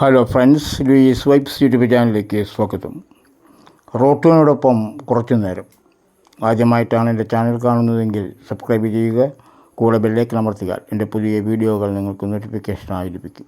Hello friends Louis vibes YouTube ചാനലിലേക്ക് സ്വാഗതം. റോട്ടോനോടൊപ്പം കുറച്ചു നേരം. ആദ്യമായിട്ടാണ് എന്റെ ചാനൽ കാണുന്നതെങ്കിൽ സബ്സ്ക്രൈബ് ചെയ്യുക കൂടെ ബെല്ലേക്ക് അമർത്തുക. എന്റെ പുതിയ വീഡിയോകൾ നിങ്ങൾക്ക് നോട്ടിഫിക്കേഷനായി ലഭിക്കും.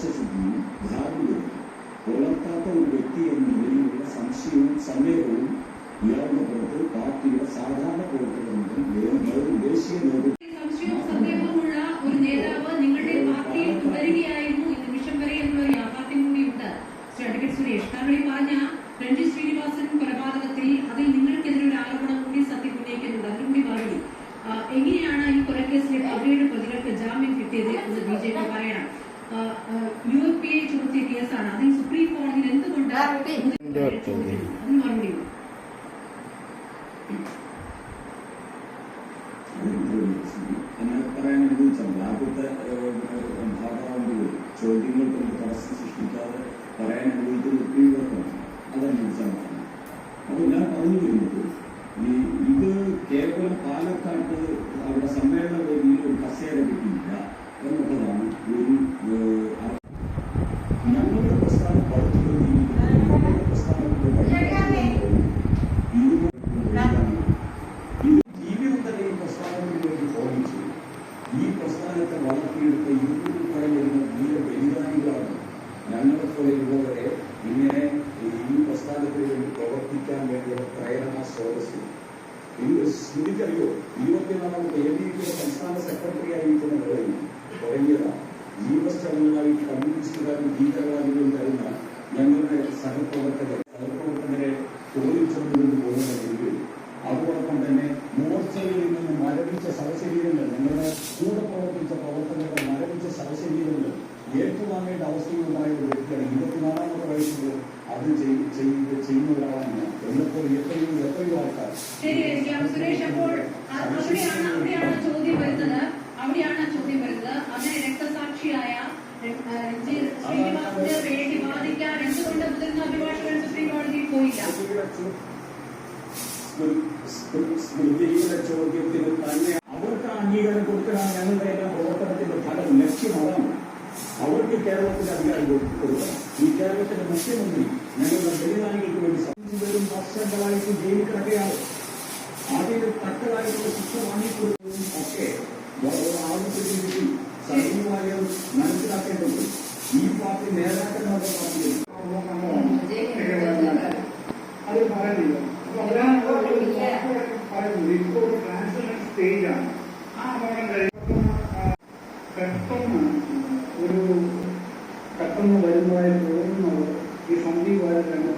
ವಿಶ್ವಸಿದ್ಧಿ ಧಾರ್ಮಿಕ ಒಳತ್ತಾದ ಒಂದು ವ್ಯಕ್ತಿಯನ್ನು வெளியுள்ள ಸಂಶಯവും ಸಂದೇಹവും இழந்த பொழுது பார்ட்டியில் சாதாரண பொருட்கள் முதல் வெறும் தேசிய நோடு ഉന്നയിച്ചാൽ ആദ്യത്തെ ഭാഗമാകുമ്പോൾ ചോദ്യങ്ങൾ കൊണ്ട് തടസ്സം സൃഷ്ടിക്കാതെ പറയാൻ ഉപയോഗിക്കുന്ന കീഴ്വഴക്കമാണ് അതനുസരിച്ചാണ് അപ്പോൾ ഞാൻ പറഞ്ഞു വരുന്നു ശ്രീനിവാസിന്റെ പേടി ബാധിക്കാൻ എന്തുകൊണ്ട് മുതിർന്ന അഭിഭാഷകൻ സുപ്രീം കോടതിയിൽ പോയില്ല ചോദ്യത്തിന് തന്നെ അവർക്ക് അംഗീകാരം കൊടുക്കണം ഞങ്ങളുടെ എല്ലാം പ്രവർത്തനത്തിന്റെ ഫലം ലക്ഷ്യം അതാണ് അവർക്ക് കേരളത്തിന് അധികാരം കൊടുക്കണം ഈ കേരളത്തിന്റെ മുഖ്യമന്ത്രി ഞങ്ങളുടെ ബലിദാനികൾക്ക് വേണ്ടി പേരും വർഷങ്ങളായിട്ട് ജയിലിൽ കിടക്കുകയാണ് അതിന് തക്കതായിട്ടുള്ള ശിക്ഷ വാങ്ങിക്കൊടുക്കുന്നതും ഒക്കെ വളരെ ആവശ്യത്തിൽ കാര്യമായും മനസ്സിലാക്കേണ്ടത് ഈ പാർട്ടി നേതാക്കന്മാരുടെ പാർട്ടിയാണ്. അത് പറയുന്നില്ല. പറയുന്നത്. ഇപ്പോൾ ട്രാൻസ്ഫർ ആണ്. ആ അപകടം പെട്ടെന്ന് ഒരു പെട്ടെന്ന് വരുന്നതായി തോന്നുന്നത് ഈ സന്ധി വാരത്തിലാണ്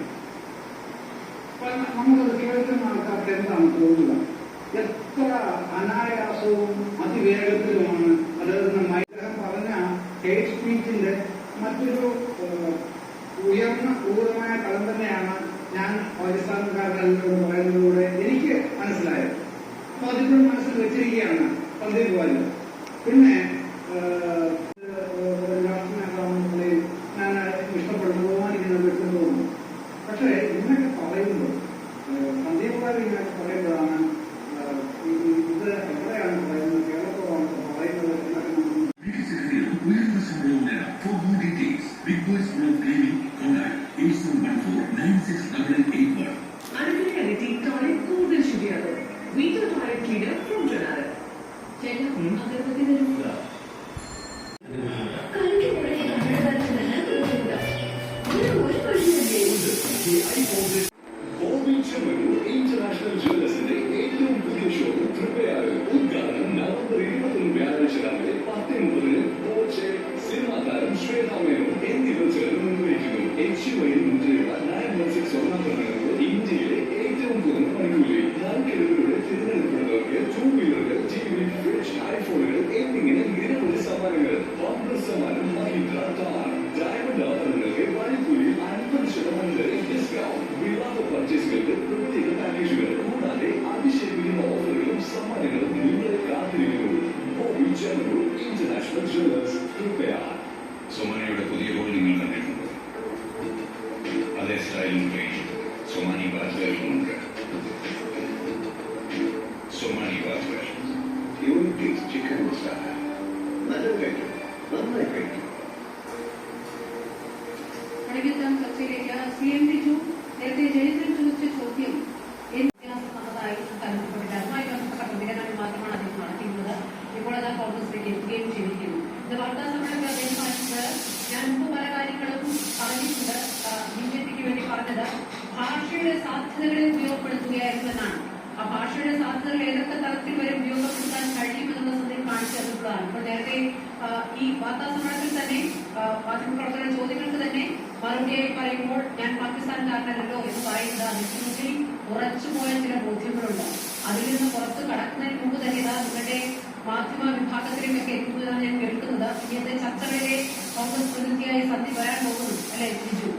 അപ്പൊ നമുക്കത് കേൾക്കുന്ന ആൾക്കാർക്ക് എന്താണ് തോന്നുക? എത്ര അനായാസവും അതിവേഗത്തിലുമാണ് അതായത് മൈഗ്രഹം പറഞ്ഞ ഹേറ്റ് സ്പീച്ചിന്റെ മറ്റൊരു ഉയർന്ന ക്രൂരമായ കളം തന്നെയാണ് ഞാൻ പാകിസ്ഥാൻകാരനോട് പറയുന്നതിലൂടെ എനിക്ക് മനസ്സിലായത്. അപ്പൊ അതിപ്പോഴും മനസ്സിൽ വെച്ചിരിക്കുകയാണ് സന്ദീപ് വാര്യർ പിന്നെ രാഷ്ട്രീയ നേതാവിനെ ഞാൻ ഇഷ്ടപ്പെടുന്നു ബഹുമാനിക്കുന്ന വ്യക്തി തോന്നുന്നു പക്ഷേ സന്ദീപ് വാര്യർ ഭാഷയുടെ സാധ്യതകളെ ഉപയോഗപ്പെടുത്തുകയായിരുന്നതാണ് ആ ഭാഷയുടെ സാധ്യതകൾ ഏതൊക്കെ തരത്തിൽ വരെ ഉപയോഗപ്പെടുത്താൻ കഴിയുമെന്നുള്ള സത്യം കാണിച്ചു തന്നിട്ടുള്ളതാണ് ഇപ്പോൾ നേരത്തെ ഈ വാർത്താ സമ്മേളനത്തിൽ തന്നെ മാധ്യമപ്രവർത്തകരുടെ ചോദ്യങ്ങൾക്ക് തന്നെ മറുപടിയായി പറയുമ്പോൾ ഞാൻ പാകിസ്ഥാൻകാരനല്ലോ എന്ന് പറയുന്നത് മുഖ്യമന്ത്രി ഉറച്ചുപോയ ചില ബോധ്യങ്ങളുണ്ട്. അതിൽ നിന്ന് പുറത്ത് കടക്കുന്നതിന് മുമ്പ് തന്നെ ഇതാ നിങ്ങളുടെ മാധ്യമ വിഭാഗത്തിലേക്കൊക്കെ എത്തുന്നതാണ് ഞാൻ കേൾക്കുന്നത്. ഇന്നത്തെ ചർച്ചകളിലെ കോൺഗ്രസ് പ്രതിനിധിയായി സന്ധി വരാൻ പോകുന്നു. അല്ലെ ബിജു?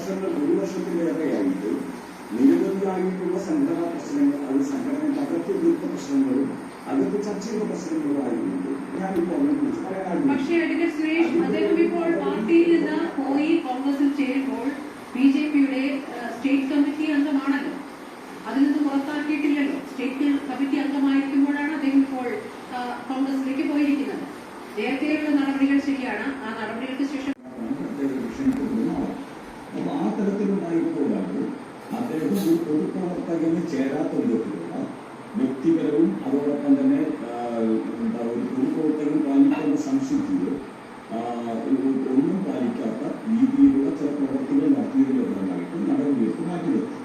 വർഷങ്ങൾ ഒരു വർഷത്തിലേറെയായിട്ട് നിരവധിയായിട്ടുള്ള സംഘടനാ പ്രശ്നങ്ങൾ അത് സംഘടന സംഘടനയ്ക്കകത്ത് തീർത്ത പ്രശ്നങ്ങളും അകത്ത് ചർച്ച ചെയ്ത പ്രശ്നങ്ങളും ആയിരുന്നുണ്ട് ഞാൻ ഇപ്പോൾ പാർട്ടിയിൽ നിന്ന് പോയി കോൺഗ്രസിൽ ചേരുമ്പോൾ ബി ജെ പിയുടെ സ്റ്റേറ്റ് കമ്മിറ്റി അംഗമാണല്ലോ. അതിൽ നിന്ന് പുറത്താക്കിയിട്ടില്ലല്ലോ. സ്റ്റേറ്റ് കമ്മിറ്റി അംഗമായിരിക്കുമ്പോഴാണ് അദ്ദേഹം ഇപ്പോൾ കോൺഗ്രസിലേക്ക് പോയിരിക്കുന്നത്. നേരത്തെയുള്ള നടപടികൾ ശരിയാണ്. തരത്തിലുണ്ടായിരുന്നപ്പോഴാണ് അദ്ദേഹം ഒരു പൊതുപ്രവർത്തകന് ചേരാത്ത വിധത്തിലുള്ള വ്യക്തിപരവും അതോടൊപ്പം തന്നെ എന്താ ഒരു പൊതുപ്രവർത്തകൻ പാലിക്കേണ്ട സംശുദ്ധിയോ ഒന്നും പാലിക്കാത്ത രീതിയിലുള്ള ചില പ്രവർത്തികൾ നടത്തിയതിന്റെ ഫലമായിട്ട് നടപടിയെടുത്ത് മാറ്റിവെച്ചു.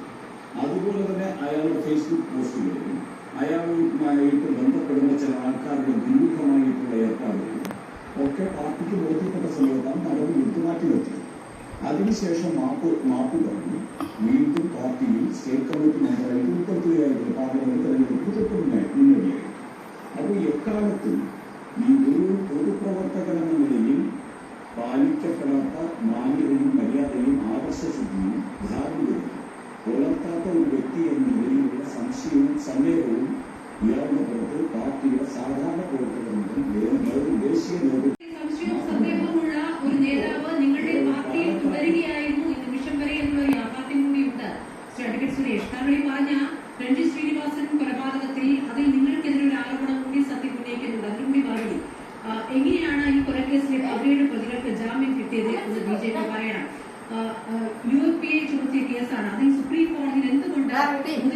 അതുപോലെ തന്നെ അയാളുടെ ഫേസ്ബുക്ക് പോസ്റ്റുകളിലും അയാളുമായിട്ട് ബന്ധപ്പെടുന്ന ചില ആൾക്കാരുടെ ദുരൂഹമായിട്ടുള്ള ഏർപ്പാടുകളും ഒക്കെ പാർട്ടിക്ക് ബോധ്യപ്പെട്ട സമയത്താണ് നടപടി എടുത്ത് മാറ്റിവെച്ചത്. അതിനുശേഷം മാപ്പ് മാപ്പ് പറഞ്ഞു. വീണ്ടും പാർട്ടിയിൽ സ്റ്റേറ്റ് കമ്മിറ്റി മെമ്പറായിട്ട് ഉൾപ്പെടുത്തുകയായിരുന്നു. പാർലമെന്റ് തെരഞ്ഞെടുപ്പ് തൊട്ടുണ്ടായി മുന്നേ- മുന്നോടിയായി അപ്പോൾ എക്കാലത്തും ഈ ഒരു പൊതുപ്രവർത്തകൻ എന്ന നിലയിൽ പാലിക്കപ്പെടാത്ത മാന്യതയും മര്യാദയും എങ്ങനെയാണ് ഈ കൊലക്കേസിലെ അവരുടെ പ്രതികൾക്ക് ജാമ്യം കിട്ടിയത് എന്ന് ബി ജെ പി പറയണം. യു പി ഐ ചുമത്തിയ കേസാണ്. അതിൽ സുപ്രീം കോടതിയിൽ എന്തുകൊണ്ട് അതിന്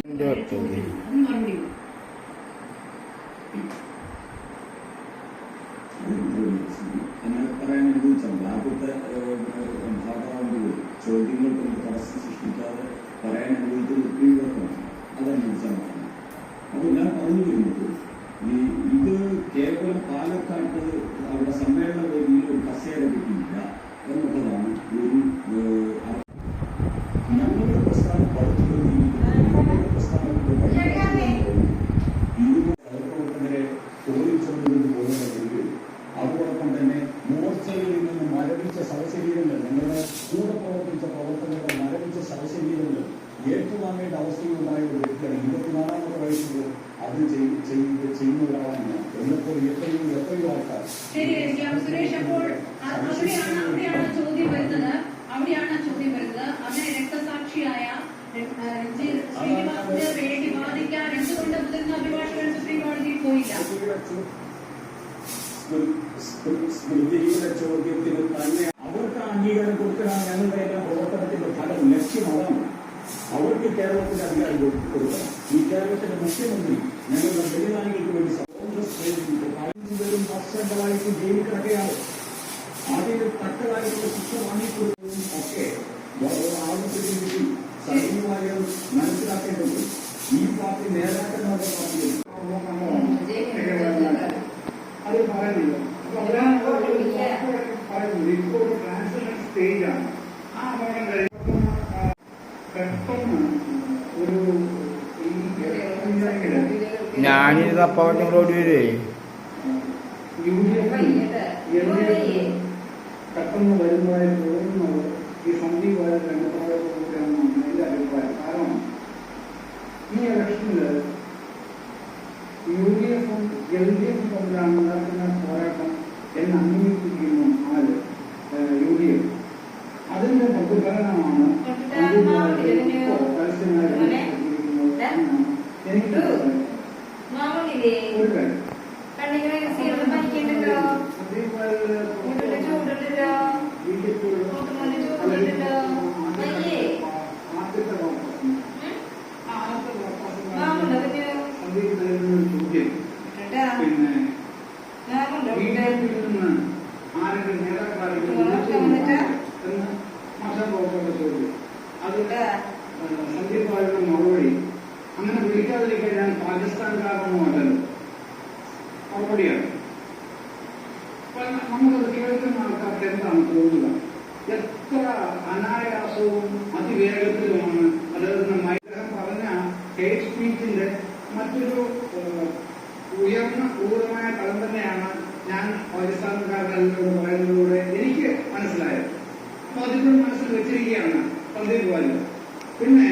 മറുപടി ചോദ്യങ്ങൾക്ക് തടസ്സം സൃഷ്ടിക്കാതെ പറയാൻ അനുഭവിക്കുന്ന അതനുസരിച്ചാണ് അപ്പോൾ ഞാൻ പറഞ്ഞു വരുന്നത്. ഈ ഇത് കേവലം പാലക്കാട്ട് അവിടെ സമ്മേളന വേദിയിൽ ഒരു കസേര കിട്ടിയില്ല എന്നുള്ളതാണ് ഒരു ഏറ്റുവാങ്ങേണ്ട ഉണ്ടായ ഒരു വ്യക്തിയാണ് ഇരുപത്തിനാലാമത്തെ വയസ്സിൽ അത് ചെയ്യുന്ന ഒരാളാണ്. ഞാൻ എന്നപ്പോൾ എത്രയോ എത്രയോ ആൾക്കാർ അവിടെയാണ് ചോദ്യം വരുന്നത്. ചോദ്യം അങ്ങനെ രക്തസാക്ഷിയായ ര- ആ, രഞ്ജി- ശ്രീനിവാസിന് വേണ്ടി വാദിക്കാൻ എന്തുകൊണ്ട് മുതിർന്ന അഭിഭാഷകൻ സുപ്രീം കോടതിയിൽ പോയില്ല? സ്മൃതിയുടെ ചോദ്യത്തിന് തന്നെ അവർക്ക് അംഗീകാരം കൊടുക്കലാണ് ഞങ്ങളുടെ എല്ലാം പ്രവർത്തനത്തിന്റെ ഫലം ലക്ഷ്യം അതാണ് അവർക്ക് കേരളത്തിന് അധികാരം കൊടു- കൊടുക്കണം ഈ കേരളത്തിന്റെ മുഖ്യമന്ത്രി ഞങ്ങളുടെ ബലിദാനികൾക്ക് വേണ്ടി കോൺഗ്രസ് പ്രേരിപ്പിച്ചു പതിനഞ്ച് പേരും വർഷങ്ങളായിട്ട് ജയിലിൽ കിടക്കുകയാണ് അതിന് തക്കതായിട്ടുള്ള ശിക്ഷ വാങ്ങിക്കൊടുക്കുന്നതും ഒക്കെ വളരെ ആവശ്യത്തിന് വേണ്ടി സൈന്യമായർ മനസ്സിലാക്കേണ്ടത് ഈ പാർട്ടി നേതാക്കന്മാരുടെ പാർട്ടിയാണ് അത് പറയുന്നില്ല അപ്പൊ അതിനാണ് പറയുന്നത് ഇപ്പോൾ ട്രാൻസ്ലേഷൻ സ്റ്റേജാണ് ആ അപകടം കഴിയുമ്പോൾ ആ, പെട്ടെന്ന് ഒരു ഈ ഇലക്ഷനിൽ വരുവേ D F L D F പെട്ടെന്ന് വരുന്നതായി തോന്നുന്നത് ഈ സന്ദീപ് വാര്യർ രംഗത്തോടുകൂടിയാണെന്നാണ് എന്റെ അഭിപ്രായം കാരണം ഈ ഇലക്ഷനിൽ യു ഡി എഫും എൽ ഡി എഫും തമ്മിലാണ് നടക്കുന്ന പോരാട്ടം എന്ന് അംഗീകരിക്കുന്നു ആര് ഏഹ് യു ഡി എഫ് അതിന്റെ പ്രതിഫലനമാണ് സന്ദീപ് വാര്യർ ഇപ്പോൾ പരസ്യമായി രംഗത്തെത്തിയിരിക്കുന്നത് എന്നാണ് എനിക്ക് തോന്നുന്നത്. മാമൂലില്ലേ ഒരു കാര്യം കണ്ണിങ്ങനെ സീറോ പനിക്കണ്ടല്ലോ സന്ദീപ് വാര്യർ മുട്ടിന് ചൂടുണ്ടല്ലോ ബി ജെ പിയുടെ മുട്ടുമോന് ചൂടുണ്ടല്ലോ അയ്യേ ആദ്യത്തെ വാർത്ത ഉം? ആ ആദ്യത്തെ വാർത്ത മാമുണ്ടതിന് സന്ദീപ് നൽകുന്ന ഒരു ചോദ്യം കേട്ടാ പിന്നെ മാമുണ്ടോ ബി ജെ പിയിൽ നിന്ന് ആരെങ്കിലും നേതാക്കളാരെങ്കിലും വിളിച്ചിട്ടുണ്ടോ എന്ന് മാഷാപ്രവർത്തകരുടെ ചോദ്യം അത് കേട്ടാ ഏഹ്, സന്ദീപ് വാര്യരുടെ മറുപടി അങ്ങനെ വിളിക്കാതിരിക്കാൻ ഞാൻ കാരണമോ അല്ലല്ലോ മറുപടിയാണ് അപ്പൊ നമ്മളത് കേൾക്കുന്ന ആൾക്കാർക്ക് എന്താണ് തോന്നുക? എത്ര അനായാസവും അതിവേഗത്തിലുമാണ്. അദ്ദേഹത്തിന് മൈഗ്രഹം പറഞ്ഞ ഹെയ്റ്റ് സ്പീച്ചിന്റെ മറ്റൊരു ഉയർന്ന ക്രൂരമായ തലം തന്നെയാണ് ഞാൻ പാകിസ്ഥാൻകാരനോട് പറയുന്നതിലൂടെ എനിക്ക് മനസ്സിലായത്. അപ്പൊ അതിപ്പോഴും മനസ്സിൽ വെച്ചിരിക്കുകയാണ് സന്ദീപ് വാര്യർ. പിന്നെ